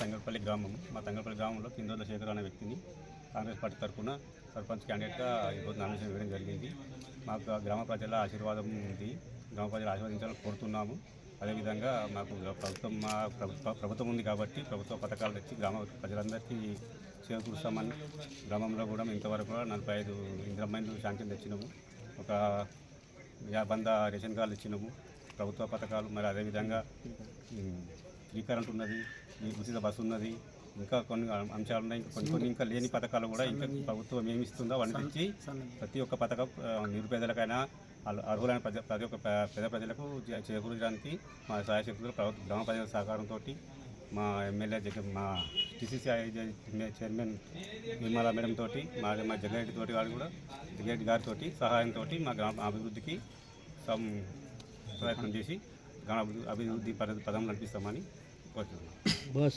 తంగలపల్లి గ్రామం. మా తంగలపల్లి గ్రామంలో కిందోళ్ళ శేఖర్ అనే వ్యక్తిని కాంగ్రెస్ పార్టీ తరఫున సర్పంచ్ క్యాండిడేట్గా ఈరోజు నామినేషన్ వేయడం జరిగింది. మాకు గ్రామ ప్రజల ఆశీర్వాదం ఉంది. గ్రామ ప్రజలు ఆశీర్వదించాలని కోరుతున్నాము. అదేవిధంగా మాకు ప్రభుత్వం మా ప్రభుత్వ ప్రభుత్వం ఉంది కాబట్టి ప్రభుత్వ పథకాలు తెచ్చి గ్రామ ప్రజలందరికీ చేకూరుస్తామని గ్రామంలో కూడా ఇంతవరకు కూడా నలభై ఐదు ఇంద్రమైండ్లు శాంక్షన్ తెచ్చినాము. ఒక వంద రేషన్ కార్డులు ఇచ్చినాము ప్రభుత్వ పథకాలు మరి అదేవిధంగా ఫ్రీ కరెంట్ ఉన్నది ఈ ఉచిత బస్సు ఉన్నది ఇంకా కొన్ని అంశాలు ఉన్నాయి. ఇంకా కొన్ని కొన్ని ఇంకా లేని పథకాలు కూడా ఇంకా ప్రభుత్వం ఏమి ఇస్తుందో అవన్నీ ప్రతి ఒక్క పథకం నిరుపేదలకైనా అర్హు- అర్హులైన ప్రజ ప్రతి ఒక్క పేద ప్రజలకు చేకూర్చడానికి మా సహాయశక్తులు ప్రభుత్వ గ్రామ ప్రజల సహకారంతో మా ఎమ్మెల్యే మా టీసీసీ చైర్మన్ నిర్మలా మేడం తోటి మా మా జగ్గారెడ్డి తోటి గారు కూడా జగ్గారెడ్డి గారితో సహాయంతో మా గ్రామ అభివృద్ధికి సం ప్రయత్నం చేసి గణ అభివృద్ధి అభివృద్ధి పద పదం నడిపిస్తామని కోరుతున్నాను